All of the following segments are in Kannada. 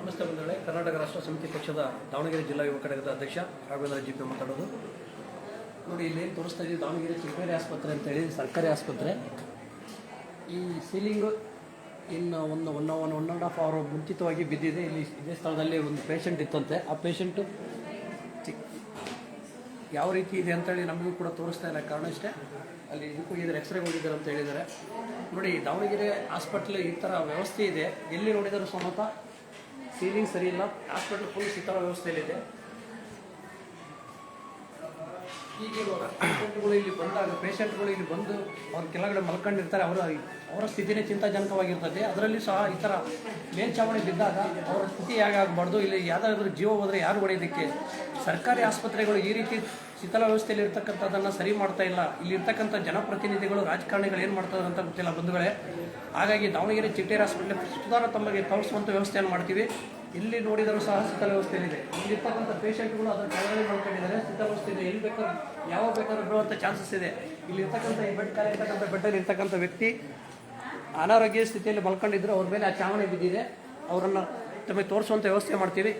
ನಮಸ್ತೆ ಬಂಧುಗಳೇ. ಕರ್ನಾಟಕ ರಾಷ್ಟ್ರ ಸಮಿತಿ ಪಕ್ಷದ ದಾವಣಗೆರೆ ಜಿಲ್ಲಾ ಯುವ ಘಟಕದ ಅಧ್ಯಕ್ಷ ರಾಘವೇಂದ್ರ ಜಿ ಪಿ ಮಾತಾಡೋದು. ನೋಡಿ, ಇಲ್ಲಿ ಏನು ತೋರಿಸ್ತಾ ಇದ್ದೀವಿ ದಾವಣಗೆರೆ ಚಿಕ್ಕಮೇರಿ ಆಸ್ಪತ್ರೆ ಅಂತೇಳಿ ಸರ್ಕಾರಿ ಆಸ್ಪತ್ರೆ. ಈ ಸೀಲಿಂಗು ಇನ್ನು ಒಂದು one one one and half hour ಮುಂಚಿತವಾಗಿ ಬಿದ್ದಿದೆ. ಇಲ್ಲಿ ಇದೇ ಸ್ಥಳದಲ್ಲಿ ಒಂದು ಪೇಷಂಟ್ ಇತ್ತಂತೆ. ಆ ಪೇಷಂಟು ಚಿಕ್ ಯಾವ ರೀತಿ ಇದೆ ಅಂತೇಳಿ ನಮಗೂ ಕೂಡ ತೋರಿಸ್ತಾ ಇಲ್ಲ. ಕಾರಣ ಇಷ್ಟೇ, ಅಲ್ಲಿ ಇದಕ್ಕೂ ಹೋಗಿದ್ದಾರೆ ಎಕ್ಸ್ರೇ ಹೋಗಿದ್ದಾರೆ ಅಂತ ಹೇಳಿದ್ದಾರೆ. ನೋಡಿ, ದಾವಣಗೆರೆ ಹಾಸ್ಪಿಟ್ಲ್ ಈ ಥರ ವ್ಯವಸ್ಥೆ ಇದೆ. ಎಲ್ಲಿ ನೋಡಿದರೂ ಸಮೇತ ಸೀಲಿಂಗ್ ಸರಿ ಇಲ್ಲ. ಹಾಸ್ಪಿಟ್ಲ್ ಫುಲ್ ಥರ ವ್ಯವಸ್ಥೆಯಲ್ಲಿದೆ. ಹೀಗೆ ಪೇಷಂಟ್ಗಳು ಇಲ್ಲಿ ಬಂದಾಗ, ಪೇಷಂಟ್ಗಳು ಇಲ್ಲಿ ಬಂದು ಅವ್ರ ಕೆಳಗಡೆ ಮಲ್ಕೊಂಡಿರ್ತಾರೆ. ಅವರ ಅವರ ಸ್ಥಿತಿನೇ ಚಿಂತಾಜನಕವಾಗಿರ್ತದೆ. ಅದರಲ್ಲಿ ಸಹ ಈ ಥರ ಮೇಲ್ಛಾವಣಿ ಬಿದ್ದಾಗ ಅವರ ಸ್ಥಿತಿ ಹೇಗಾಗಬಾರ್ದು? ಇಲ್ಲಿ ಯಾವುದಾದ್ರೂ ಜೀವ ಹೋದರೆ ಯಾರು ಹೊಡೆಯೋದಕ್ಕೆ ಸರ್ಕಾರಿ ಆಸ್ಪತ್ರೆಗಳು ಈ ರೀತಿ ಶಿಥಿಲ ವ್ಯವಸ್ಥೆಯಲ್ಲಿ ಇರ್ತಕ್ಕಂಥದ್ದನ್ನು ಸರಿ ಮಾಡ್ತಾ ಇಲ್ಲ. ಇಲ್ಲಿ ಇರ್ತಕ್ಕಂಥ ಜನಪ್ರತಿನಿಧಿಗಳು, ರಾಜಕಾರಣಿಗಳು ಏನು ಮಾಡ್ತಾರೆ ಅಂತ ಗೊತ್ತಿಲ್ಲ ಬಂಧುಗಳೇ. ಹಾಗಾಗಿ ದಾವಣಗೆರೆ ಚಿಟ್ಟೇರಿ ಹಾಸ್ಪಿಟಲ್ ಸುಧಾರ ತಮಗೆ ತೋರಿಸುವಂಥ ವ್ಯವಸ್ಥೆಯನ್ನು ಮಾಡ್ತೀವಿ. ಎಲ್ಲಿ ನೋಡಿದರೂ ಸಹ ಶಿಥಿಲ ವ್ಯವಸ್ಥೆಯಲ್ಲಿದೆ. ಇಲ್ಲಿರ್ತಕ್ಕಂಥ ಪೇಷಂಟ್ಗಳು ಅದರ ಕೆಳಗಡೆ ಮಾಡ್ಕೊಂಡಿದ್ದಾರೆ ಶಿಥಿಲ ವ್ಯವಸ್ಥೆ ಇದೆ. ಎಲ್ಲಿ ಬೇಕಾದ್ರೂ ಯಾವಾಗ ಬೇಕಾದ್ರೂ ಬೀಳುವಂಥ ಚಾನ್ಸಸ್ ಇದೆ. ಇಲ್ಲಿರ್ತಕ್ಕಂಥ ಈ ಬೆಡ್ ಖಾಲಿ ಇರ್ತಕ್ಕಂಥ ಬೆಡ್ಡಲ್ಲಿ ಇರ್ತಕ್ಕಂಥ ವ್ಯಕ್ತಿ ಅನಾರೋಗ್ಯ ಸ್ಥಿತಿಯಲ್ಲಿ ಮಲ್ಕೊಂಡಿದ್ರು. ಅವ್ರ ಮೇಲೆ ಆ ಚಾವಣಿ ಬಿದ್ದಿದೆ. ಅವರನ್ನು ತಮಗೆ ತೋರಿಸುವಂಥ ವ್ಯವಸ್ಥೆ ಮಾಡ್ತೀವಿ.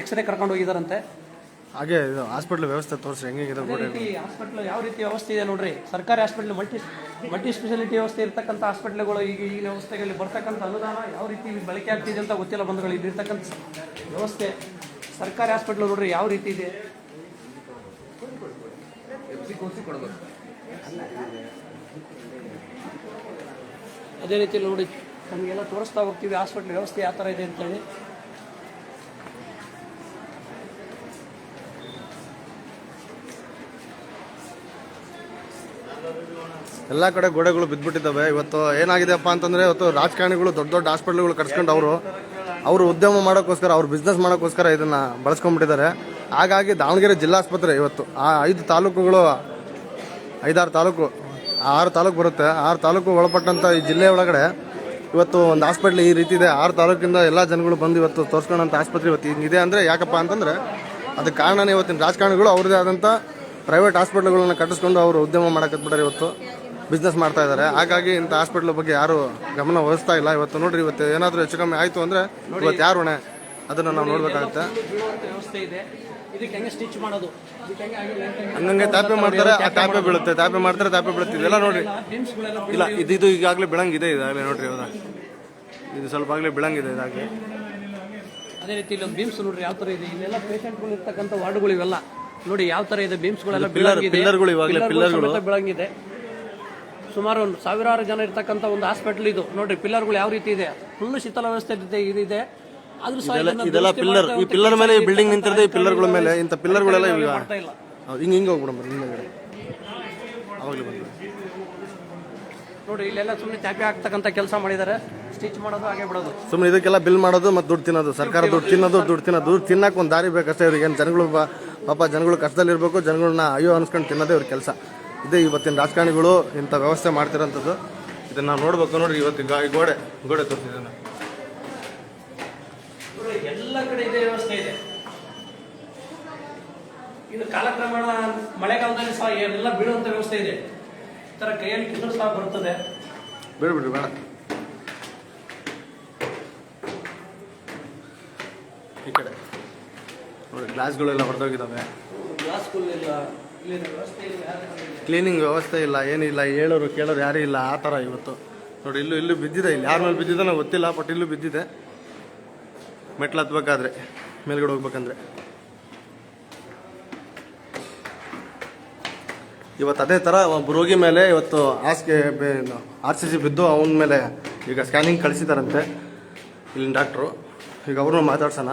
ಎಕ್ಸ್ರೇ ಕರ್ಕೊಂಡು ಹೋಗಿದ್ದಾರಂತೆ. ಹಾಗೆ ಇದು ಹಾಸ್ಪಿಟ್ಲ್ ವ್ಯವಸ್ಥೆ ತೋರಿಸಿ ಹೆಂಗಿದೆ ಅದೇ ರೀತಿ ಹಾಸ್ಪಿಟ್ಲ್ ಯಾವ ರೀತಿ ವ್ಯವಸ್ಥೆ ಇದೆ ನೋಡ್ರಿ. ಸರ್ಕಾರಿ ಹಾಸ್ಪಿಟ್ಲ್ ಮಲ್ಟಿ ಮಲ್ಟಿ ಸ್ಪೆಷಾಲಿಟಿ ವ್ಯವಸ್ಥೆ ಇರ್ತಕ್ಕಂಥ ಹಾಸ್ಪಿಟ್ಲ್ಗಳು ಈಗ ಈ ವ್ಯವಸ್ಥೆಗಳಲ್ಲಿ ಬರ್ತಕ್ಕಂಥ ಅನುದಾನ ಯಾವ ರೀತಿ ಬಳಕೆ ಆಗ್ತಿದೆ ಅಂತ ಗೊತ್ತಿಲ್ಲ ಬಂಧುಗಳು. ಇದಿರ್ತಕ್ಕಂಥ ವ್ಯವಸ್ಥೆ ಸರ್ಕಾರಿ ಹಾಸ್ಪಿಟ್ಲ್ ನೋಡ್ರಿ ಯಾವ ರೀತಿ ಇದೆ. ಅದೇ ರೀತಿ ನೋಡಿ ನಮಗೆಲ್ಲ ತೋರಿಸ್ತಾ ಹೋಗ್ತೀವಿ ಹಾಸ್ಪಿಟ್ಲ್ ವ್ಯವಸ್ಥೆ ಯಾವ ಥರ ಇದೆ ಅಂತೇಳಿ. ಎಲ್ಲ ಕಡೆ ಗೋಡೆಗಳು ಬಿದ್ದುಬಿಟ್ಟಿದ್ದಾವೆ. ಇವತ್ತು ಏನಾಗಿದೆಪ್ಪ ಅಂತಂದ್ರೆ ಇವತ್ತು ರಾಜಕಾರಣಿಗಳು, ದೊಡ್ಡ ದೊಡ್ಡ ಹಾಸ್ಪಿಟ್ಲ್ಗಳು ಕರ್ಸ್ಕೊಂಡು ಅವರು. ಅವರು ಉದ್ಯಮ ಮಾಡೋಕ್ಕೋಸ್ಕರ, ಅವ್ರು ಬಿಸ್ನೆಸ್ ಮಾಡೋಕ್ಕೋಸ್ಕರ ಇದನ್ನ ಬಳಸ್ಕೊಂಡ್ಬಿಟ್ಟಿದ್ದಾರೆ. ಹಾಗಾಗಿ ದಾವಣಗೆರೆ ಜಿಲ್ಲಾಸ್ಪತ್ರೆ ಇವತ್ತು, ಆ ಐದು ತಾಲೂಕುಗಳು, ಐದಾರು ತಾಲೂಕು, ಆರು ತಾಲೂಕು ಬರುತ್ತೆ. ಆರು ತಾಲೂಕು ಒಳಪಟ್ಟಂಥ ಈ ಜಿಲ್ಲೆ ಒಳಗಡೆ ಇವತ್ತು ಒಂದು ಹಾಸ್ಪಿಟ್ಲ್ ಈ ರೀತಿ ಇದೆ. ಆರು ತಾಲೂಕಿಂದ ಎಲ್ಲ ಜನಗಳು ಬಂದು ಇವತ್ತು ತೋರಿಸ್ಕೊಳ್ಳೋಂಥ ಆಸ್ಪತ್ರೆ ಇವತ್ತು ಹಿಂಗಿದೆ. ಅಂದರೆ ಯಾಕಪ್ಪ ಅಂತಂದ್ರೆ, ಅದಕ್ಕೆ ಕಾರಣನೇ ಇವತ್ತಿನ ರಾಜಕಾರಣಿಗಳು ಅವ್ರದೇ ಆದಂಥ ಪ್ರೈವೇಟ್ ಹಾಸ್ಪಿಟ್ಲ್ಗಳನ್ನ ಕಟ್ಟಿಸ್ಕೊಂಡು ಅವರು ಉದ್ಯಮ ಮಾಡಕತ್ಬಿಟ್ಟಾರೆ ಇವತ್ತು. ಬಿಸ್ನೆಸ್ ಮಾಡ್ತಾ ಇದ್ದಾರೆ ಹಾಗಾಗಿ ಇಂಥ ಹಾಸ್ಪಿಟ್ಲ್ ಬಗ್ಗೆ ಯಾರು ಗಮನ ವಹಿಸ್ತಾ ಇಲ್ಲ. ಇವತ್ತು ನೋಡ್ರಿ ಇವತ್ತು ಏನಾದರೂ ಹೆಚ್ಚು ಕಮ್ಮಿ ಆಯಿತು ಅಂದರೆ ಇವತ್ತು ಯಾರು ಹೊಣೆ? ಅದನ್ನು ನಾವು ನೋಡಬೇಕಾಗುತ್ತೆ. ಹಂಗಂಗೆ ತಾಪೆ ಮಾಡ್ತಾರೆ ಆ ತಾಪೆ ಬೀಳುತ್ತೆ ತಾಪೆ ಮಾಡ್ತಾರೆ ತಾಪೆ ಬೀಳುತ್ತೆ. ಇದೆಲ್ಲ ನೋಡ್ರಿ. ಇಲ್ಲ ಇದು ಇದು ಈಗಾಗಲೇ ಬೆಳಂಗಿದೆ ಇದಾಗಲೇ ನೋಡ್ರಿ ಇವಾಗ. ಇದು ಸ್ವಲ್ಪ ಆಗಲೇ ಬೆಳಂಗಿದೆ ಇದಾಗಲೇ. ಅದೇ ರೀತಿ ಇಲ್ಲೊಂದು ಬೀಮ್ಸ್ ನೋಡ್ರಿ ಯಾವ ಥರ ಇದೆ? ಇಲ್ಲೆಲ್ಲ ಪೇಷಂಟ್ಗಳು ಇರ್ತಕ್ಕಂಥ ವಾರ್ಡ್ಗಳು ಇವೆಲ್ಲ ನೋಡಿ ಯಾವ ತರ ಇದೆ ಬೀಮ್ಸ್ಗಳೆಲ್ಲ ಇದು pillar- ಇವಾಗಲೇ. ಸಮೇತ ಬೀಳಂಗಿದೆ. ಸುಮಾರು ಒಂದು ಸಾವಿರಾರು ಜನ ಇರತಕ್ಕಂತ ಒಂದು ಹಾಸ್ಪಿಟಲ್ ಇದು. ನೋಡ್ರಿ ಪಿಲ್ಲರ್ಗಳು ಯಾವ ರೀತಿ ಇದೆ? ಫುಲ್ ಶೀತಲ ವ್ಯವಸ್ಥೆ ಇದೆ ಇದಿದೆ. ಆದ್ರೂ ಸಹ ಇದನ್ನ ಇದೆಲ್ಲ ದುರಸ್ತಿ ಪಿಲ್ಲರ್ ಮಾಡ್ತಾ ಈ ಪಿಲ್ಲರ್ ಮೇಲೆ ಈ ಬಿಲ್ಡಿಂಗ್ ನಿಂತಿರೋದು ಈ ಪಿಲ್ಲರ್ಗಳ ಮೇಲೆ. ಇಂಥ ಪಿಲ್ಲರ್ಗಳೆಲ್ಲ ಗಳೆಲ್ಲ ಮಾಡ್ತಾ ಇಲ್ಲ. ಹಿಂಗೆ ಹಿಂಗೆ ಹೋಗ್ಬಿಡಮ್ಮ ಹಿಂದೆ ಅವಾಗಲೇ ಬಂದು ನೋಡಿ ಇಲ್ಲೆಲ್ಲ ಸುಮ್ಮನೆ ಚಾಪಿ ಹಾಕ್ತಕ್ಕಂಥ ಕೆಲಸ ಮಾಡಿದ್ದಾರೆ ಸ್ಟಿಚ್ ಮಾಡೋದು ಹಾಗೆ ಬಿಡೋದು. ಸುಮ್ಮನೆ ಇದಕ್ಕೆಲ್ಲ ಬಿಲ್ ಮಾಡೋದು ಮತ್ತು ದುಡ್ಡು ತಿನ್ನೋದು. ಸರ್ಕಾರ ದುಡ್ಡು ತಿನ್ನೋದು ದುಡ್ಡು ತಿನ್ನೋದು. ದುಡ್ಡು ತಿನ್ನಕ್ಕೆ ಒಂದು ದಾರಿ ಬೇಕಷ್ಟೇ ಇವ್ರಿಗೆ. ಏನು ಜನಗಳು ಪಾಪ ಜನಗಳು ಕಷ್ಟದಲ್ಲಿರಬೇಕು ಜನಗಳನ್ನ ಅಯ್ಯೋ ಅನ್ಸ್ಕೊಂಡು ತಿನ್ನೋದೇ ಇವ್ರ ಕೆಲಸ. ಇದೇ ಇವತ್ತಿನ ರಾಜಕಾರಣಿಗಳು ಇಂಥ ವ್ಯವಸ್ಥೆ ಮಾಡ್ತಿರೋಂಥದ್ದು. ಇದನ್ನ ನಾವು ನೋಡ್ಬೇಕು ನೋಡ್ರಿ ಇವತ್ತು ಗಾ- ಗೋಡೆ ಗೋಡೆ ತೋರಿಸಿದ್ದಾನೆ ಎಲ್ಲ ಕಡೆ ಇದೇ ವ್ಯವಸ್ಥೆ ಇದೆ. ಇದು ಕಾಲಕ್ರಮೇಣ ಮಳೆಗಾಲದಲ್ಲಿ ಸಹ ಎಲ್ಲ ಬೀಳುವಂತ ವ್ಯವಸ್ಥೆ ಇದೆ. ಈ ತರ ಕೈಯಲ್ಲಿ ಕಿಂದ್ರು ಸಹ ಬರ್ತದೆ ಬೇಡ ಬಿಡ್ರಿ ಬೇಡ. ಈ ಕಡೆ. ನೋಡಿ ಗ್ಲಾಸ್ಗಳೆಲ್ಲ ಹೊಡೆದೋಗಿದ್ದಾವೆ. ಕ್ಲೀನಿಂಗ್ ವ್ಯವಸ್ಥೆ ಇಲ್ಲ ಏನಿಲ್ಲ ಹೇಳೋರು ಕೇಳೋರು ಯಾರೂ ಇಲ್ಲ ಆ ಥರ ಇವತ್ತು. ನೋಡಿ ಇಲ್ಲೂ ಇಲ್ಲೂ ಬಿದ್ದಿದೆ ಇಲ್ಲಿ. ಯಾರ ಮೇಲೆ ಬಿದ್ದಿದೆ ನಾವು ಗೊತ್ತಿಲ್ಲ ಬಟ್ ಇಲ್ಲೂ ಬಿದ್ದಿದೆ. ಮೆಟ್ಲು ಹತ್ಬೇಕಾದ್ರೆ ಮೇಲ್ಗಡೆ ಹೋಗ್ಬೇಕಂದ್ರೆ. ಇವತ್ತು ಅದೇ ಥರ ಒಬ್ಬ ರೋಗಿ ಮೇಲೆ ಇವತ್ತು ಹಾಸಿಗೆ ಆರ್ ಸಿ ಸಿ ಬಿದ್ದು ಅವನ ಮೇಲೆ ಈಗ ಸ್ಕ್ಯಾನಿಂಗ್ ಕಳಿಸಿದಾರಂತೆ ಇಲ್ಲಿನ ಡಾಕ್ಟ್ರು ಈಗ ಅವ್ರನ್ನೂ ಮಾತಾಡ್ಸೋಣ.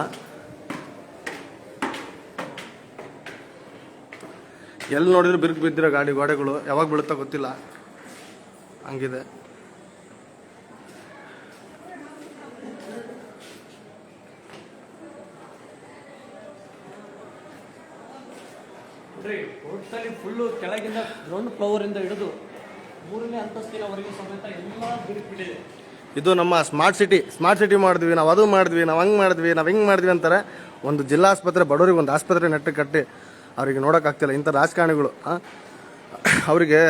ಎಲ್ಲಿ ನೋಡಿದ್ರು ಬಿರುಕು ಬಿದ್ದಿರೋ ಗಾಡಿ ಗೋಡೆಗಳು ಯಾವಾಗ ಬೀಳುತ್ತೋ ಗೊತ್ತಿಲ್ಲ. ಹಂಗಿದೆ. ಫುಲ್ಲು ಕೆಳಗಿಂದ ಗ್ರೌಂಡ್ ಫ್ಲೋರಿಂದ ಹಿಡಿದು ಮೂರನೇ ಅಂತಸ್ತಿನವರೆಗೂ ಸಮೇತ ಎಲ್ಲ ಬಿರುಕ್ಬಿಟ್ಟಿದೆ ಇದು ನಮ್ಮ ಸ್ಮಾರ್ಟ್ ಸಿಟಿ ಸ್ಮಾರ್ಟ್ ಸಿಟಿ ಮಾಡಿದ್ವಿ ನಾವು ಅದು ಮಾಡಿದ್ವಿ ನಾವು ಹಂಗೆ ಮಾಡಿದ್ವಿ ನಾವು ಹಿಂಗೆ ಮಾಡಿದ್ವಿ ಅಂತಾರೆ. ಒಂದು ಜಿಲ್ಲಾ ಆಸ್ಪತ್ರೆ ಬಡವರಿಗೆ ಒಂದು ಆಸ್ಪತ್ರೆ ನೆಟ್ಟು ಕಟ್ಟಿ ಅವರಿಗೆ ನೋಡೋಕ್ಕಾಗ್ತಿಲ್ಲ ಇಂಥ ರಾಜಕಾರಣಿಗಳು? ಅವರಿಗೆ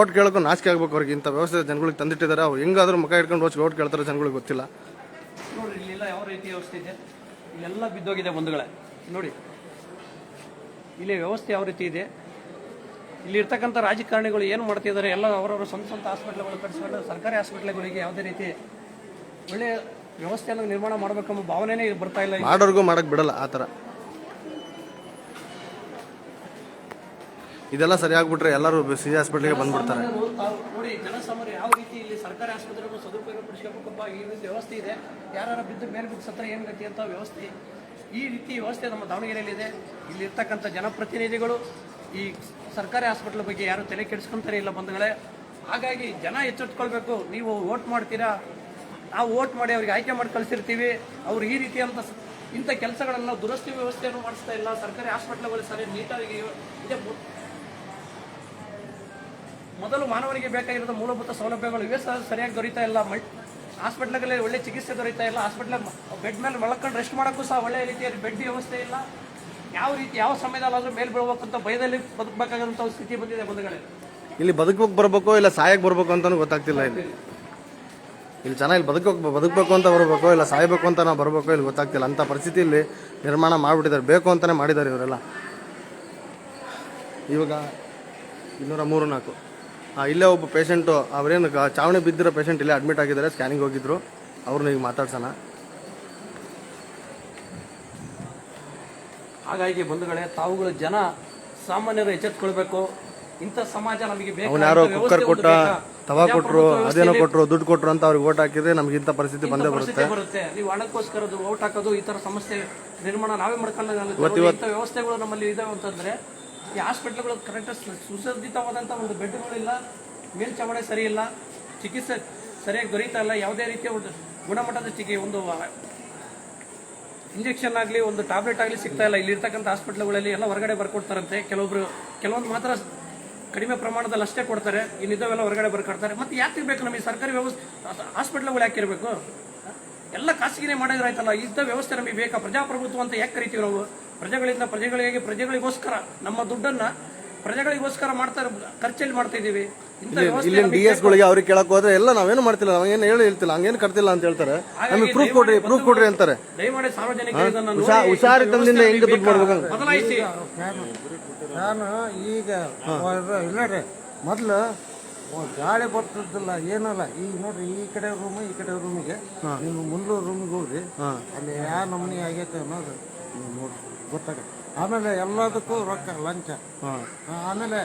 ಓಟ್ ಕೇಳೋಕ್ಕೂ ನಾಚಿಕೆ ಆಗ್ಬೇಕು ಅವ್ರಿಗೆ. ಇಂಥ ವ್ಯವಸ್ಥೆ ಜನಗಳಿಗೆ ತಂದಿಟ್ಟಿದ್ದಾರೆ. ಅವ್ರು ಹೆಂಗಾದ್ರೂ ಮುಖ ಇಟ್ಕೊಂಡು ಹೋಗಿ ಓಟ್ ಕೇಳ್ತಾರೆ ಜನಗಳಿಗೆ ಗೊತ್ತಿಲ್ಲ. ನೋಡಿ ಇಲ್ಲಿಲ್ಲ ಯಾವ ರೀತಿ ವ್ಯವಸ್ಥೆ ಇದೆ? ಇಲ್ಲೆಲ್ಲ ಬಿದ್ದೋಗಿದೆ ಬಂಧುಗಳೇ. ನೋಡಿ ಇಲ್ಲಿ ವ್ಯವಸ್ಥೆ ಯಾವ ರೀತಿ ಇದೆ? ಇಲ್ಲಿ ಇರ್ತಕ್ಕಂಥ ರಾಜಕಾರಣಿಗಳು ಏನು ಮಾಡ್ತಿದ್ದಾರೆ ಎಲ್ಲ ಅವರವರ ಸ್ವಂತ ಸ್ವಂತ ಹಾಸ್ಪಿಟ್ಲ್ಗಳು ಕಟ್ಟಿಸ್ಕೊಂಡು ಸರ್ಕಾರಿ ಹಾಸ್ಪಿಟ್ಲ್ಗಳಿಗೆ ಯಾವುದೇ ರೀತಿ ಒಳ್ಳೆಯ ವ್ಯವಸ್ಥೆಯನ್ನು ನಿರ್ಮಾಣ ಮಾಡಬೇಕೆಂಬ ಭಾವನೆನೇ ಬರ್ತಾ ಇಲ್ಲ. ಮಾಡೋರ್ಗೂ ಮಾಡೋಕೆ ಬಿಡಲ್ಲ ಆ ಥರ. ಇದೆಲ್ಲ ಸರಿಯಾಗ್ಬಿಟ್ರೆ ಎಲ್ಲರೂ ಸಿ ಹಾಸ್ಪಿಟ್ಲಿಗೆ ಬಂದ್ಬಿಡ್ತಾರೆ. ನೋಡಿ ಜನಸಾಮಾನ್ಯರು ಯಾವ ರೀತಿ ಇಲ್ಲಿ ಸರ್ಕಾರಿ ಆಸ್ಪತ್ರೆಗಳು ಸದುಪಯೋಗ ಪಡಿಸ್ಕೋಬೇಕಪ್ಪ ಈ ರೀತಿ ವ್ಯವಸ್ಥೆ ಇದೆ. ಯಾರು ಬಿದ್ದು ಮೇಲೆ ಸತ್ರ ಏನು ಗತಿ ಅಂತ ವ್ಯವಸ್ಥೆ ಈ ರೀತಿ ವ್ಯವಸ್ಥೆ ನಮ್ಮ ದಾವಣಗೆರೆಯಲ್ಲಿದೆ. ಇಲ್ಲಿ ಇಲ್ಲಿರ್ತಕ್ಕಂಥ ಜನಪ್ರತಿನಿಧಿಗಳು ಈ ಸರ್ಕಾರಿ ಹಾಸ್ಪಿಟ್ಲ್ ಬಗ್ಗೆ ಯಾರು ತಲೆ ಕೆಡಿಸ್ಕೊಂತಾರೆ ಇಲ್ಲ ಬಂಧುಗಳೇ? ಹಾಗಾಗಿ ಜನ ಎಚ್ಚೆತ್ಕೊಳ್ಬೇಕು. ನೀವು ವೋಟ್ ಮಾಡ್ತೀರಾ? ನಾವು ವೋಟ್ ಮಾಡಿ ಅವ್ರಿಗೆ ಆಯ್ಕೆ ಮಾಡಿ ಕಳಿಸಿರ್ತೀವಿ. ಅವ್ರು ಈ ರೀತಿಯಂತ ಅಂತ ಇಂಥ ಕೆಲಸಗಳನ್ನು ದುರಸ್ತಿ ವ್ಯವಸ್ಥೆಯನ್ನು ಮಾಡಿಸ್ತಾ ಇಲ್ಲ. ಸರ್ಕಾರಿ ಹಾಸ್ಪಿಟ್ಲ್ಗಳು ಸರಿ ನೀಟಾಗಿ ಇದೆ ಮೊದಲು ಮಾನವರಿಗೆ ಬೇಕಾಗಿರೋದು ಮೂಲಭೂತ ಸೌಲಭ್ಯಗಳು ಇವೆ. ಸಹ ಸರಿಯಾಗಿ ದೊರೀತಾ ಇಲ್ಲ. ಮಲ್ ಹಾಸ್ಪಿಟ್ಲ್ಗಳಲ್ಲಿ ಒಳ್ಳೆ ಚಿಕಿತ್ಸೆ ದೊರೀತಾ ಇಲ್ಲ. ಹಾಸ್ಪಿಟ್ಲ್ ಬೆಡ್ ಮೇಲೆ ಮಲ್ಕೊಂಡು ರೆಸ್ಟ್ ಮಾಡೋಕ್ಕೂ ಸಹ ಒಳ್ಳೆ ರೀತಿಯಲ್ಲಿ ಬೆಡ್ ವ್ಯವಸ್ಥೆ ಇಲ್ಲ. ಯಾವ ರೀತಿ, ಯಾವ ಸಮಯದಲ್ಲಾದ್ರೂ ಮೇಲೆ ಬೀಳ್ಬೇಕಂತ ಭಯದಲ್ಲಿ ಬದುಕಬೇಕಾದಂಥ ಸ್ಥಿತಿ ಬಂದಿದೆ ಬಂಧುಗಳೇ. ಇಲ್ಲಿ ಬದುಕಬೇಕು ಬರ್ಬೇಕು ಇಲ್ಲ ಸಾಯಕ್ ಬರಬೇಕು ಅಂತಾನು ಗೊತ್ತಾಗ್ತಿಲ್ಲ ಇಲ್ಲಿ. ಇಲ್ಲಿ ಜನ ಇಲ್ಲಿ ಬದುಕೋಕ್ ಬದುಕಬೇಕು ಅಂತ ಬರಬೇಕು ಇಲ್ಲ ಸಾಯಬೇಕು ಅಂತ ನಾವು ಬರಬೇಕು ಇಲ್ಲಿ ಗೊತ್ತಾಗ್ತಿಲ್ಲ. ಅಂತ ಪರಿಸ್ಥಿತಿಯಲ್ಲಿ ನಿರ್ಮಾಣ ಮಾಡಿಬಿಟ್ಟಿದ್ದಾರೆ. ಬೇಕು ಅಂತಾನೆ ಮಾಡಿದ್ದಾರೆ ಇವರೆಲ್ಲ. ಇವಾಗ ಇನ್ನೂರ ಮೂರು ನಾಲ್ಕು ಇಲ್ಲೇ ಒಬ್ಬ ಪೇಷಂಟು ಅವರೇನು ಚಾವಣಿ ಬಿದ್ದಿರೋ ಪೇಷಂಟ್ ಇಲ್ಲೇ ಅಡ್ಮಿಟ್ ಆಗಿದ್ದಾರೆ ಸ್ಕ್ಯಾನಿಂಗ್ ಹೋಗಿದ್ರು. ಅವ್ರನ್ನ ಈಗ ಮಾತಾಡ್ಸೋಣ. ಹಾಗಾಗಿ ಬಂಧುಗಳೇ ತಾವುಗಳ ಜನ ಸಾಮಾನ್ಯರು ಎಚ್ಚೆತ್ಕೊಳ್ಬೇಕು. ಇಂಥ ಸಮಾಜ ನಮಗೆ ಯಾರೋ ಕುಕ್ಕರ್ ಕೊಟ್ಟ? ತವಾ ಕೊಟ್ಟರು ಅದೇನೋ ಕೊಟ್ಟರು ದುಡ್ಡು ಕೊಟ್ರು ಅಂತ ಅವ್ರಿಗೆ ಓಟ್ ಹಾಕಿದ್ರೆ ನಮ್ಗೆ ಇಂಥ ಪರಿಸ್ಥಿತಿ ಬಂದೇ ಬರುತ್ತೆ. ಬರುತ್ತೆ. ನೀವು ಹಣಕ್ಕೋಸ್ಕರ ಓಟ್ ಹಾಕೋದು ಈ ತರ ಸಮಸ್ಯೆ ನಿರ್ಮಾಣ ನಾವೇ ಮಾಡ್ಕೊಳ್ಳೋದು ಇಂಥ ವ್ಯವಸ್ಥೆಗಳು ನಮ್ಮಲ್ಲಿ ಇದಾವೆ ಅಂತಂದ್ರೆ ಈ ಹಾಸ್ಪಿಟ್ಲ್ಗಳು ಕರೆಕ್ಟ್ ಸುಸಜ್ಜಿತವಾದಂಥ ಒಂದು ಬೆಡ್ಗಳಿಲ್ಲ ಮೇಲ್ಚಾವಣಿ ಸರಿ ಇಲ್ಲ ಚಿಕಿತ್ಸೆ ಸರಿಯಾಗಿ ದೊರೀತಾ ಇಲ್ಲ ಯಾವುದೇ ರೀತಿಯ ಒಂದು ಗುಣಮಟ್ಟದ ಚಿಕಿ ಒಂದು ಇಂಜೆಕ್ಷನ್ ಆಗಲಿ, ಒಂದು ಟ್ಯಾಬ್ಲೆಟ್ ಆಗಲಿ ಸಿಗ್ತಾ ಇಲ್ಲ. ಇಲ್ಲಿರ್ತಕ್ಕಂಥ ಹಾಸ್ಪಿಟ್ಲ್ಗಳಲ್ಲಿ ಎಲ್ಲ ಹೊರಗಡೆ ಬರ್ಕೊಡ್ತಾರಂತೆ. ಕೆಲವೊಬ್ರು, ಕೆಲವೊಂದು ಮಾತ್ರ ಕಡಿಮೆ ಪ್ರಮಾಣದಲ್ಲಿ ಅಷ್ಟೇ ಕೊಡ್ತಾರೆ. ಇನ್ನಿದ್ದವೆಲ್ಲ ಹೊರಗಡೆ ಬರ್ಕೊಡ್ತಾರೆ. ಮತ್ತೆ ಯಾಕೆ ಬೇಕು ನಮಗೆ? ಸರ್ಕಾರಿ ವ್ಯವಸ್ಥೆ ಹಾಸ್ಪಿಟ್ಲ್ಗಳು ಯಾಕೆ ಇರಬೇಕು? ಎಲ್ಲ ಖಾಸಗಿನೇ ಮಾಡಿದ್ರೆ ಆಯ್ತಲ್ಲ ಇದ್ದ ವ್ಯವಸ್ಥೆ ನಮಗೆ ಬೇಕಾ? ಪ್ರಜಾಪ್ರಭುತ್ವ ಅಂತ ಯಾಕೆ ಕರಿತೀವಿ ನಾವು? ಪ್ರಜೆಗಳಿಂದ ಪ್ರಜೆಗಳಿಗೆ, ಪ್ರಜೆಗಳಿಗೋಸ್ಕರ, ನಮ್ಮ ದುಡ್ಡನ್ನ ಪ್ರಜೆಗಳಿಗೋಸ್ಕರ ಮಾಡ್ತಾ, ಖರ್ಚಲ್ಲಿ ಮಾಡ್ತಾ ವ್ಯವಸ್ಥೆ ಇಲ್ಲಿನ ಡಿ ಎಸ್ ಗಳಿಗೆ ಅವ್ರಿಗೆ ಕೇಳಕ್ ಹೋದ್ರೆ ಎಲ್ಲ ನಾವೇನು ಮಾಡ್ತಿಲ್ಲ ನಾವೇನು ಹೇಳಿ ಹೇಳ್ತಿಲ್ಲ ಹಂಗೇನು ಕರ್ತಿಲ್ಲ ಅಂತ ಹೇಳ್ತಾರೆ. ನಮಗೆ ಪ್ರೂಫ್ ಕೊಡ್ರಿ ಪ್ರೂಫ್ ಕೊಡ್ರಿ ಅಂತಾರೆ. ಹುಷಾರಿತನದಿಂದ ಹುಷಾರಿ ತಂದಿಂದ ಹೆಂಗೆ ದುಡ್ಡು ಮಾಡ್ಬೇಕು ನಾನು ಈಗ ಇಲ್ಲ ಮೊದ್ಲು ಗಾಳಿ ಬರ್ತಿದ್ದಿಲ್ಲ ಏನಲ್ಲ ಈಗ ನೋಡ್ರಿ ಈ ಕಡೆ ರೂಮ್ ಈ ಕಡೆ ರೂಮಿಗೆ ನೀವು ಮುಂದೂರು ರೂಮ್ಗೆ ಹೋಗ್ರಿ ಅಲ್ಲಿ ಯಾವ ನಮೂನಿ ಆಗೈತೆ ಅನ್ನೋದು ನೋಡ್ರಿ ಗೊತ್ತಾಗತ್ತೆ. ಆಮೇಲೆ ಎಲ್ಲದಕ್ಕೂ ರೊಕ್ಕ ಲಂಚ. ಆಮೇಲೆ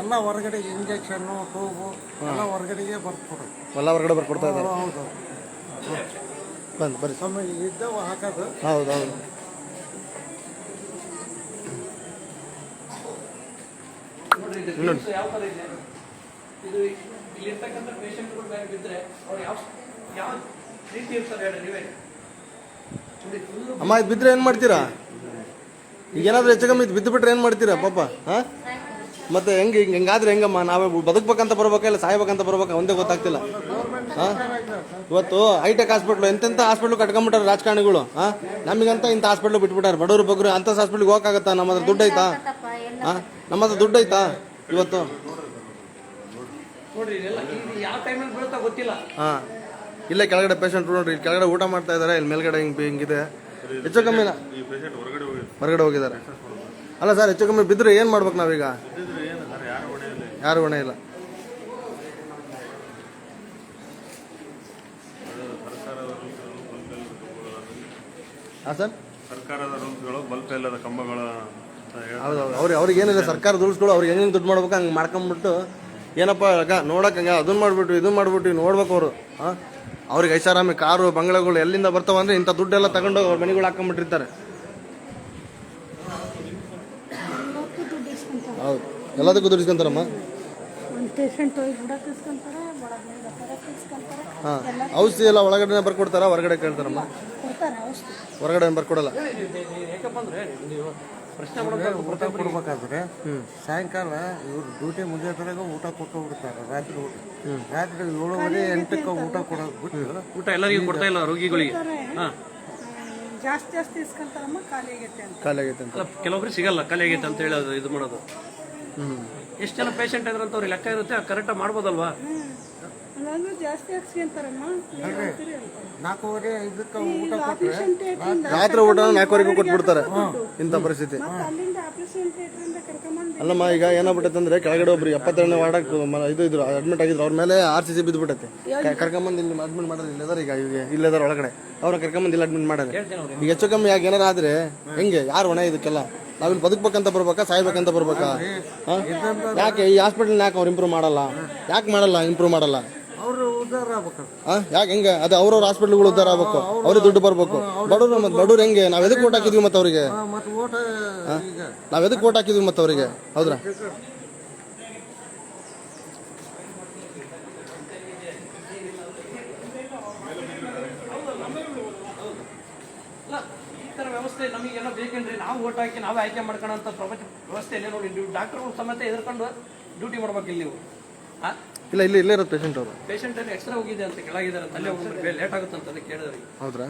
ಎಲ್ಲ ಹೊರಗಡೆ ಇಂಜೆಕ್ಷನ್ನು ಟೂಬು ಎಲ್ಲ ಹೊರಗಡೆಗೆ ಬರ್ಕೊಡೋದು. ಎಲ್ಲ ಹೊರಗಡೆ ಬರ್ಕೊಡ್ತಾ ಇದ್ದಾರೆ. ಹೌದು ಬಂದು ಬರ್ರಿ. ನಮ್ಮ ಇದ್ದವು ಹಾಕೋದು. ಹೌದು ಹೌದು. ಯಾವ ತರ ಇದೆ? ಇದು ಇಲ್ಲಿರ್ತಕ್ಕಂಥ ಪೇಷಂಟ್ಗಳು ಮೇಲೆ ಬಿದ್ದರೆ ಅವ್ರು ಯಾವ ಯಾವ ರೀತಿ ಇರ್ತಾರೆ ಹೇಳಿ ನೀವೇ? ನೋಡಿ ಅಮ್ಮ ಇದು ಬಿದ್ರೆ ಏನು ಮಾಡ್ತೀರಾ? ಏನಾದರೂ ಹೆಚ್ಚು ಕಮ್ಮಿ ಬಿದ್ದು ಬಿಟ್ರೆ ಏನು ಮಾಡ್ತೀರಾ ಪಾಪ ಹಾಂ? ಮತ್ತೆ ಹೆಂಗೆ ಹಿಂಗೆ ಹೆಂಗಾದ್ರೆ ಹೆಂಗಮ್ಮ? ನಾವೇ ಬದುಕ್ಬೇಕಂತ ಬರ್ಬೇಕಾ ಇಲ್ಲ ಸಾಯ್ಬೇಕಂತ ಬರ್ಬೇಕಾ? ಒಂದೇ ಗೊತ್ತಾಗ್ತಿಲ್ಲ. ಹಾಂ? ಇವತ್ತು ಹೈಟೆಕ್ ಹಾಸ್ಪಿಟ್ಲು ಎಂತೆಂಥ ಹಾಸ್ಪಿಟ್ಲು ಕಟ್ಕೊಂಬಿಟ್ಟಾರೆ ರಾಜಕಾರಣಿಗಳು ಹಾಂ? ನಮಗಂತ ಇಂಥ ಹಾಸ್ಪಿಟ್ಲು ಬಿಟ್ಬಿಟ್ಟಾರೆ. ಬಡವರು ಬಗ್ರು ಅಂಥ ಹಾಸ್ಪಿಟ್ಲಿಗೆ ಹೋಗಕ್ಕಾಗತ್ತಾ ನಮ್ಮ ಹತ್ರ ದುಡ್ಡು ಐತಾ? ಹಾಂ? ನಮ್ಮ ಹತ್ರ ದುಡ್ಡು ಐತಾ ಇವತ್ತು? ಹಾಂ. ಇಲ್ಲೇ ಕೆಳಗಡೆ ಪೇಷಂಟ್ ನೋಡ್ರಿ ಕೆಳಗಡೆ ಊಟ ಮಾಡ್ತಾ ಇದ್ದಾರೆ ಇಲ್ಲಿ ಮೇಲ್ಗಡೆ ಹಿಂಗೆ ಹಿಂಗಿದೆ. ಹೆಚ್ಚು ಕಮ್ಮಿ ಹೊರಗಡೆ ಹೋಗಿದ್ದಾರೆ. ಅಲ್ಲ ಸರ್, ಹೆಚ್ಚು ಕಮ್ಮಿ ಬಿದ್ದರೆ ಏನು ಮಾಡ್ಬೇಕು ನಾವೀಗ? ಯಾರು ಹೊಣೆ ಇಲ್ಲ. ಹಾಂ ಸರ್? ಸರ್ಕಾರದ ಅವ್ರಿಗೆ ಅವ್ರಿಗೆ ಏನಿಲ್ಲ ಸರ್ಕಾರ ರೂಲ್ಸ್ಗಳು ಅವ್ರಿಗೆ ಹೆಂಗೆ ದುಡ್ಡು ಮಾಡ್ಬೇಕು, ಹಂಗೆ ಮಾಡ್ಕೊಂಬಿಟ್ಟು ಏನಪ್ಪ ನೋಡಕ್ಕೆ ಹಂಗೆ ಅದನ್ನ ಮಾಡ್ಬಿಟ್ಟು ಇದನ್ನ ಮಾಡ್ಬಿಟ್ಟು ನೋಡ್ಬೇಕು ಅವರು. ಹಾಂ? ಅವ್ರಿಗೆ ಐಷಾರಾಮಿ ಕಾರು, ಬಂಗ್ಲೆಗಳು ಎಲ್ಲಿಂದ ಬರ್ತಾವೆ ಅಂದ್ರೆ ಇಂಥ ದುಡ್ಡೆಲ್ಲ ತಗೊಂಡು ಅವ್ರ ಮನೆಗಳು ಹಾಕೊಂಡ್ಬಿಟ್ಟಿರ್ತಾರೆ ಹೌದು ಎಲ್ಲದಕ್ಕೂ ದುಡ್ಡು ಇಸ್ಕೊಂತಾರಮ್ಮ ಒಂದು ಪೇಷಂಟ್ ಹೋಗಿ ಬುಡಕ್ಕೆ ಇಸ್ಕೊಂತಾರೆ ಒಳಗೆ ಬರಕ್ಕೆ ದುಡಿಸ್ಕೊಂತಾರಮ್ಮ? ಹಾಂ ಔಷಧಿ ಎಲ್ಲ ಒಳಗಡೆ ಬರ್ಕೊಡ್ತಾರ ಹೊರಗಡೆ ಕೇಳ್ತಾರಮ್ಮ? ಹೊರಗಡೆ ಬರ್ಕೊಡಲ್ಲ ಪ್ರಶ್ನೆ ಊಟ ಕೊಡ್ಬೇಕಾದ್ರೆ ಸಾಯಂಕಾಲ ಇವ್ರು ಡ್ಯೂಟಿ ಮುಗಿಯೋದ್ರಾಗ ಊಟ ಕೊಟ್ಟು ಬಿಡ್ತಾರೆ ರಾತ್ರಿ ಊಟ. ರಾತ್ರಿ ಏಳುವರೆ ಎಂಟಕ್ಕೆ ಊಟ ಕೊಡೋದು ಬಿಟ್ಟು ಊಟ ಎಲ್ಲರಿಗೂ ಕೊಡ್ತಾ ಇಲ್ಲ ರೋಗಿಗಳಿಗೆ? ಹಾ. ಜಾಸ್ತಿ ಜಾಸ್ತಿ ಖಾಲಿ ಆಗೈತೆ ಅಂತ. ಖಾಲಿ ಆಗೈತೆ ಕೆಲವೊಬ್ರಿಗೆ ಸಿಗಲ್ಲ ಖಾಲಿ ಆಗೈತೆ ಅಂತ ಹೇಳೋದು ಅದು ಇದು ಮಾಡೋದು. ಎಷ್ಟು ಜನ ಪೇಷಂಟ್ ಇದ್ರೆ ಅಂತ ಅವ್ರಿಗೆ ಲೆಕ್ಕ ಇರುತ್ತೆ ಕರೆಕ್ಟಾಗಿ ಮಾಡ್ಬೋದಲ್ವಾ? ಜಾಸ್ತಿ ಹಾಕ್ಸ್ಕೊಂತಾರಮ್ಮ ನಾಲ್ಕೂವರೆ ಇದಕ್ಕೆ ಊಟ ಕೊಟ್ಟರೆ ರಾತ್ರಿ ಊಟ ನಾಲ್ಕುವರೆಗೂ ಕೊಟ್ಬಿಡ್ತಾರೆ. ಇಂಥ ಪರಿಸ್ಥಿತಿ. ಮತ್ತೆ ಅಲ್ಲಿಂದ ಆಪರೇಷನ್ ಥಿಯೇಟ್ರಿಂದ ಕರ್ಕೊಂಬಂದು ಅಲ್ಲಮ್ಮ ಈಗ ಏನಾಗ್ಬಿಟ್ಟೈತೆ ಅಂದ್ರೆ ಕೆಳಗಡೆ ಒಬ್ರು ಎಪ್ಪತ್ತೆರಡನೇ ವಾರ್ಡಕ್ಕೆ ಇದು ಇದ್ರು ಅಡ್ಮಿಟ್ ಆಗಿದ್ರು ಅವ್ರ ಮೇಲೆ ಆರ್ ಸಿ ಸಿ ಬಿದ್ದುಬಿಟ್ಟೈತೆ ಕರ್ಕೊಂಬಂದು ಇಲ್ಲಿ ಅಡ್ಮಿಟ್ ಮಾಡೋದು ಇಲ್ಲದಾರ ಈಗ ಈಗ ಇಲ್ಲದಾರ ಒಳಗಡೆ. ಅವ್ರ ಕರ್ಕೊಂಬಂದು ಇಲ್ಲಿ ಅಡ್ಮಿಟ್ ಮಾಡೋದು. ಈಗ ಹೆಚ್ಚು ಕಮ್ಮಿ ಯಾಕೆ ಏನಾರ ಆದ್ರೆ ಹೆಂಗೆ ಯಾರು ಒಣ ಇದಕ್ಕೆಲ್ಲ? ನಾವಿಲ್ಲಿ ಬದುಕ್ಬೇಕಂತ ಬರ್ಬೇಕಾ? ಸಾಯ್ಬೇಕಂತ ಬರ್ಬೇಕಾ? ಹಾ? ಯಾಕೆ ಈ ಹಾಸ್ಪಿಟಲ್ ಯಾಕೆ ಅವ್ರು ಇಂಪ್ರೂವ್ ಮಾಡಲ್ಲ? ಯಾಕೆ ಮಾಡಲ್ಲ ಇಂಪ್ರೂವ್ ಮಾಡಲ್ಲ? ಅವರು ಉದ್ಧಾರ ಆಗ್ಬೇಕು. ಆ? ಯಾಕೆ ಹೆಂಗೆ? ಅದೇ ಅವ್ರವ್ರ ಹಾಸ್ಪಿಟಲ್ಗಳು ಉದ್ಧಾರ ಆಗ್ಬೇಕು. ಅವ್ರಿಗೆ ದುಡ್ಡು ಬರ್ಬೇಕು. ಬಡವ್ರು ಮತ್ತೆ ಬಡವ್ರು ಹೆಂಗೆ? ನಾವ್ ಎದಕ್ಕೆ ಓಟ್ ಹಾಕಿದ್ವಿ ಮತ್ತೆ ಅವರಿಗೆ ನಾವು ನಾವ್ ಎದಕ್ಕೆ ಓಟ್ ಹಾಕಿದ್ವಿ ಮತ್ತೆ ಅವರಿಗೆ ಹೌದ್ರಾ ಅಲ್ಲ ಈ ಥರ ವ್ಯವಸ್ಥೆ ನಮಗೆಲ್ಲ ಬೇಕಂದ್ರೆ ನಾವು ಓಟ್ ಹಾಕಿ ನಾವೇ ಆಯ್ಕೆ ಮಾಡ್ಕೊಳ್ಳೋಂಥ ಪ್ರಪಂಚ ವ್ಯವಸ್ಥೆ ಇದೆ ನೋಡಿ ನೀವು ಡಾಕ್ಟರ್ಗಳು ಸಮೇತ ಎದುರ್ಕೊಂಡು ಡ್ಯೂಟಿ ಮಾಡ್ಬೇಕು ಇಲ್ಲಿ ನೀವು. ಹಾಂ ಇಲ್ಲ ಇಲ್ಲಿ ಇಲ್ಲೇ ಇರೋದು ಪೇಷಂಟ್ ಅವರು. ಪೇಷಂಟ್ ಅಲ್ಲಿ ಎಕ್ಸ್ಟ್ರಾ ಹೋಗಿದೆ ಅಂತ ಕೆಳಗಿದ್ದಾರೆ ತಲೆ ಅಲ್ಲೇ ಲೇಟ್ ಆಗುತ್ತೆ ಅಂತ ಅದಕ್ಕೆ ಕೇಳಿದ್ರಿ ಹೌದ್ರಾ?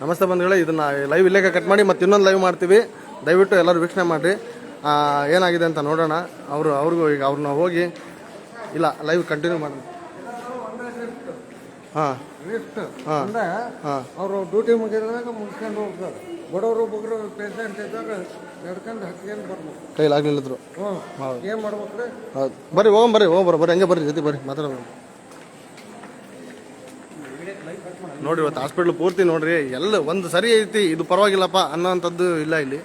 ನಮಸ್ತೆ ಬಂಧುಗಳೇ ಇದನ್ನ ಲೈವ್ ಇಲ್ಲೇ ಕಟ್ ಮಾಡಿ ಮತ್ತೆ ಇನ್ನೊಂದು ಲೈವ್ ಮಾಡ್ತೀವಿ. ದಯವಿಟ್ಟು ಎಲ್ಲರೂ ವೀಕ್ಷಣೆ ಮಾಡಿರಿ. ಏನಾಗಿದೆ ಅಂತ ನೋಡೋಣ. ಅವರು ಅವ್ರಿಗೂ ಈಗ ಅವ್ರನ್ನ ಹೋಗಿ ಇಲ್ಲ ಲೈವ್ ಕಂಟಿನ್ಯೂ ಮಾಡಿ ಹಾಂ. ಲಿಫ್ಟ್ ಹಾ. ಅಂದ್ರೆ ಹಾ. ಅವರು ಡ್ಯೂಟಿ ಮುಗಿದಾಗ ಮುಗಿಸ್ಕೊಂಡು ಹೋಗ್ತಾರೆ. ಬಡವರು ಬಗ್ರು ಪೇಷಂಟ್ ಇದ್ದಾಗ ನಡ್ಕೊಂಡು ಹತ್ಕೊಂಡು ಬರ್ಬೇಕು. ಕೈಲಾಗ್ಲಿಲ್ಲದ್ರು ಹ್ಞೂ ಏನು ಮಾಡ್ಬೇಕ್ರಿ? ಹೌದು. ಬರ್ರಿ ಹೋಗಂ ಬರ್ರಿ ಹೋಗಿ ಬರ್ರಿ ಬರ್ರಿ ಹಂಗೆ ಬರ್ರಿ ಜೊತೆ ಬರ್ರಿ ಮಾತಾಡೋಣ. ನೋಡಿ ಇವತ್ತು ಹಾಸ್ಪಿಟ್ಲ್ ಪೂರ್ತಿ ನೋಡ್ರಿ ಎಲ್ಲ ಒಂದು ಸರಿ ಐತಿ ಇದು ಪರವಾಗಿಲ್ಲಪ್ಪ ಅನ್ನೋಂಥದ್ದು ಇಲ್ಲ ಇಲ್ಲಿ.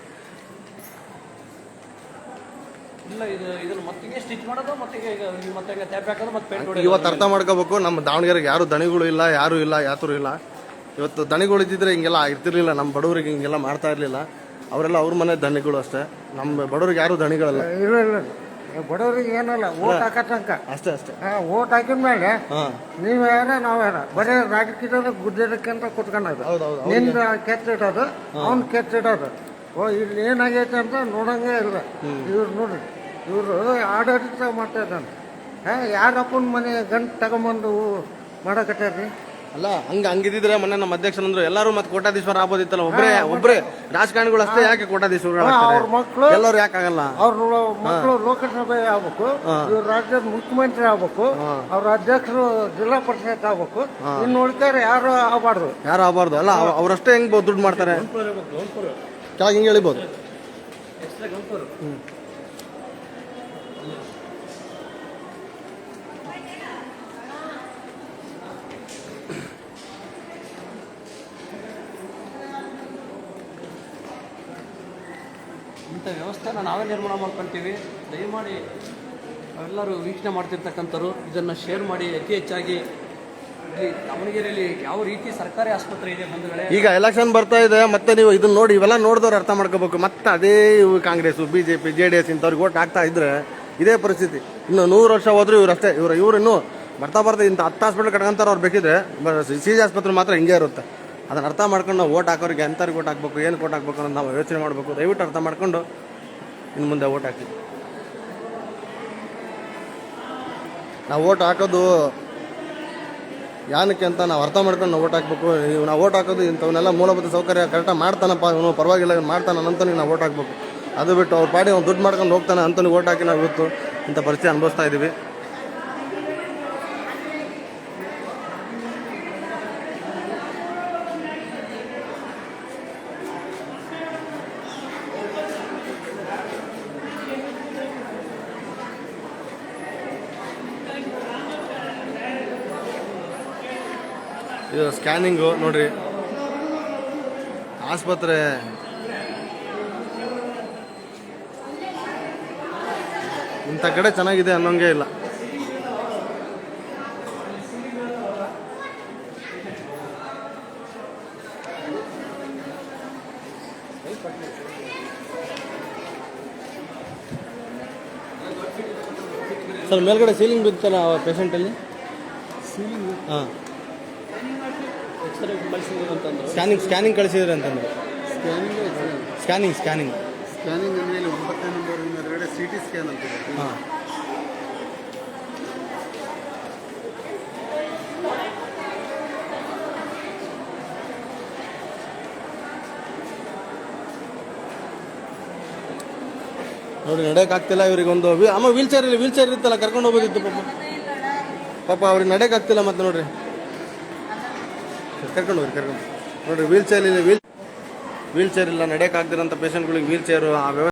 ಇಲ್ಲ ಇದು ಇದನ್ನು ಮತ್ತೆ ಸ್ಟಿಚ್ ಮಾಡೋದು ಮತ್ತೆ ಈಗ ಈಗ ಮತ್ತೆ ಹಂಗೆ ಟ್ಯಾಪ್ ಹಾಕೋದು ಮತ್ತೆ ಪೇಂಟ್ ಹೊಡೆಯೋದು. ಇವತ್ತು ಅರ್ಥ ಮಾಡ್ಕೋಬೇಕು ನಮ್ಮ ದಾವಣಗೆರೆಗೆ ಯಾರು ದಣಿಗಳು ಇಲ್ಲ ಯಾರು ಇಲ್ಲ ಯಾತರು ಇಲ್ಲ. ಇವತ್ತು ದಣಿಗಳು ಇದ್ದಿದ್ರೆ ಹಿಂಗೆಲ್ಲ ಇರ್ತಿರ್ಲಿಲ್ಲ ನಮ್ಮ ಬಡವರಿಗೆ ಹಿಂಗೆಲ್ಲ ಮಾಡ್ತಾ ಇರಲಿಲ್ಲ. ಅವರೆಲ್ಲ ಅವ್ರ ಮನೆ ದಣಿಗಳು ಅಷ್ಟೇ. ನಮ್ಮ ಬಡವರಿಗೆ ಯಾರು ದಣಿಗಳಲ್ಲ. ಇಲ್ಲ ಇಲ್ಲ ಬಡವರಿಗೆ ಏನಲ್ಲ ಓಟ್ ಹಾಕೋ ತನಕ. ಅಷ್ಟೇ ಅಷ್ಟೇ. ಓಟ್ ಹಾಕಿದ ಮೇಲೆ ಹಾಂ. ನೀವು ಯಾರ ನಾವು ಯಾರ ಬರೀ ರಾಜಕೀಯದ ಗುದ್ದೋದಕ್ಕಿಂತ ಅಂತ ಹೌದೌದು, ನಿಂದ ಕೆತ್ತಿಡೋದು ಅವ್ನು ಕೆತ್ತಿಡೋದು ಓ ಇಲ್ಲಿ ಏನಾಗೈತೆ ಅಂತ ನೋಡಂಗೆ ಇಲ್ಲ. ಇವ್ರು ನೋಡ್ರಿ ಇವರು ಆಡಳಿತ ಮಾಡ್ತಾ ಇದ್ದಾನೆ ಹಾಂ ಯಾರಪ್ಪನ ಮನೆ ಗಂಟು ತಗೊಂಬಂದು ಮಾಡಕಟ್ಟಾರ್ರಿ ಅಲ್ಲ ಹಂಗ ಹಂಗಿದ್ರೆ ಮೊನ್ನೆ ನಮ್ಮ ಅಧ್ಯಕ್ಷರಂದ್ರು ಎಲ್ಲರೂ ಮತ್ತೆ ಕೋಟಾಧೀಶ್ವರ ಆಗೋದಿತ್ತಲ್ಲ ಒಬ್ಬರೇ ಒಬ್ರೇ ರಾಜಕಾರಣಿಗಳು ಅಷ್ಟೇ ಯಾಕೆ ಕೋಟಾಧೀಶ್ವರ ಅವ್ರ ಮಕ್ಕಳು ಎಲ್ಲರೂ ಯಾಕೆ ಆಗಲ್ಲ? ಅವ್ರ ಮಕ್ಕಳು ಲೋಕಸಭೆ ಆಗ್ಬೇಕು ಇವ್ರ ರಾಜ್ಯದ ಮುಖ್ಯಮಂತ್ರಿ ಆಗ್ಬೇಕು ಅವ್ರ ಅಧ್ಯಕ್ಷರು ಜಿಲ್ಲಾ ಪರಿಷತ್ ಆಗ್ಬೇಕು ಇನ್ನು ಉಳಿತಾರೆ ಯಾರು ಆಗಬಾರ್ದು? ಯಾರು ಆಗಬಾರ್ದು? ಅಲ್ಲ ಅವ್- ಅವ್ರಷ್ಟೇ ಹೆಂಗ್ ದುಡ್ಡು ಮಾಡ್ತಾರೆ? ಕೆಳಗೆ ಹಿಂಗೆ ಎಳಿಬೋದು? ಇಂಥ ವ್ಯವಸ್ಥೆನ ನಾವೇ ನಿರ್ಮಾಣ ಮಾಡ್ಕೊಳ್ತೀವಿ ದಯಮಾಡಿ ಅವೆಲ್ಲರೂ ವೀಕ್ಷಣೆ ಮಾಡ್ತಿರ್ತಕ್ಕಂಥವ್ರು, ಇದನ್ನು ಶೇರ್ ಮಾಡಿ ಅತಿ ಹೆಚ್ಚಾಗಿ ದಾವಣಗೆರೆಯಲ್ಲಿ ಯಾವ ರೀತಿ ಸರ್ಕಾರಿ ಆಸ್ಪತ್ರೆ ಇದೆ ಬಂಧುಗಳೇ? ಈಗ ಎಲೆಕ್ಷನ್ ಬರ್ತಾ ಇದೆ, ಮತ್ತೆ ನೀವು ಇದನ್ನ ನೋಡಿ, ಇವೆಲ್ಲ ನೋಡಿದವ್ರು ಅರ್ಥ ಮಾಡ್ಕೋಬೇಕು. ಮತ್ತೆ ಅದೇ Congress B J P J D S ಇಂಥವ್ರಿಗೆ ಓಟ್ ಹಾಕ್ತಾ ಇದ್ರೆ ಇದೇ ಪರಿಸ್ಥಿತಿ. ಇನ್ನು ನೂರು ವರ್ಷ ಹೋದ್ರು ಇವ್ರು ಅಷ್ಟೇ. ಇವ್ರು ಇವ್ರು ಇನ್ನೂ ಬರ್ತಾ ಬರ್ತಾ ಇಂಥ ಹತ್ತು ಹಾಸ್ಪಿಟ್ಲ್ ಕಟ್ಕೊಂತಾರೆ ಅವ್ರು ಬೇಕಿದ್ರೆ ಸಿ ಜಿ ಆಸ್ಪತ್ರೆ ಮಾತ್ರ ಹಿಂಗೆ ಇರುತ್ತೆ. ಅದನ್ನ ಅರ್ಥ ಮಾಡ್ಕೊಂಡು ನಾವು ಓಟ್ ಹಾಕೋರಿಗೆ ಎಂಥವ್ರಿಗೆ ಓಟ್ ಹಾಕ್ಬೇಕು ಏನು ಓಟ್ ಹಾಕ್ಬೇಕು ಅನ್ನೋದು ನಾವು ಯೋಚನೆ ಮಾಡಬೇಕು. ದಯವಿಟ್ಟು ಅರ್ಥ ಮಾಡ್ಕೊಂಡು ಇನ್ನು ಮುಂದೆ ಓಟ್ ಹಾಕಿ. ನಾವು ಓಟ್ ಹಾಕೋದು ಯಾನಕ್ಕೆ ಅಂತ ನಾವು ಅರ್ಥ ಮಾಡ್ಕೊಂಡು ನಾವು ಓಟ್ ಹಾಕ್ಬೇಕು. ಇವ್ ನಾವು ಓಟ್ ಹಾಕೋದು ಇಂಥವನ್ನೆಲ್ಲ ಮೂಲಭೂತ ಸೌಕರ್ಯ ಕರೆಕ್ಟಾಗಿ ಮಾಡ್ತಾನಪ್ಪ, ಇವನು ಪರವಾಗಿಲ್ಲ, ಇವ್ನು ಮಾಡ್ತಾನೆ ಅಂತನಿಗೆ ನಾವು ಓಟ್ ಹಾಕ್ಬೇಕು. ಅದು ಬಿಟ್ಟು ಅವ್ರ ಪಾಡಿ ಅವ್ನು ದುಡ್ಡು ಮಾಡ್ಕೊಂಡು ಹೋಗ್ತಾನೆ ಅಂತನಿಗೆ ಓಟ್ ಹಾಕಿ ನಾವು ಇವತ್ತು ಇಂಥ ಪರಿಸ್ಥಿತಿ ಅನುಭವಿಸ್ತಾ ಇದ್ದೀವಿ ಇದು ಸ್ಕ್ಯಾನಿಂಗು ನೋಡ್ರಿ. ಆಸ್ಪತ್ರೆ. ಇಂಥ ಕಡೆ ಚೆನ್ನಾಗಿದೆ ಅನ್ನೋಂಗೆ ಇಲ್ಲ. ಸರ್ ಮೇಲ್ಗಡೆ ಸೀಲಿಂಗ್ ಬಿತ್ತಲ್ಲ ಪೇಷಂಟಲ್ಲಿ ಹಾಂ. ಅಂತಂದ್ರು. ಸ್ಕ್ಯಾನಿಂಗ್ ಸ್ಕ್ಯಾನಿಂಗ್ ಕಳಿಸಿದ್ರೆ ಅಂತಂದ್ರೆ. Scanning scanning scanning. ಅಂದರೆ ಇಲ್ಲಿ ಒಂಬತ್ತನೇ ನಂಬರ್ ಸಿ ಟಿ ಸ್ಕ್ಯಾನ್ ಅಂತಿದೆ ಹಾಂ. ನೋಡಿ ನಡೆಯಕ್ಕೆ ಆಗ್ತಿಲ್ಲ ಇವ್ರಿಗೆ ಒಂದು ಅಮ್ಮ ವೀಲ್ ಚೇರ್ ಇಲ್ಲಿ ವೀಲ್ ಚೇರ್ ಇರುತ್ತಲ್ಲ ಕರ್ಕೊಂಡು ಹೋಗೋದಿತ್ತು ಪಾಪ. ಪಾಪ ಅವ್ರಿಗೆ ನಡೆಯಕ್ಕೆ ಆಗ್ತಿಲ್ಲ ಮತ್ತೆ ನೋಡ್ರಿ. ಕರ್ಕೊಂಡು ಹೋಗಿ ಕರ್ಕೊಂಡು. ನೋಡ್ರಿ ವೀಲ್ ಚೇರ್ ಇಲ್ಲ ವೀಲ್ ವೀಲ್ ಚೇರ್ ಇಲ್ಲ ನಡೆಯೋಕ್ಕಾಗ್ದಿರೋಂಥ ಪೇಷಂಟ್ಗಳಿಗೆ ವೀಲ್ ಚೇರು ಆ ವ್ಯವಸ್ಥೆ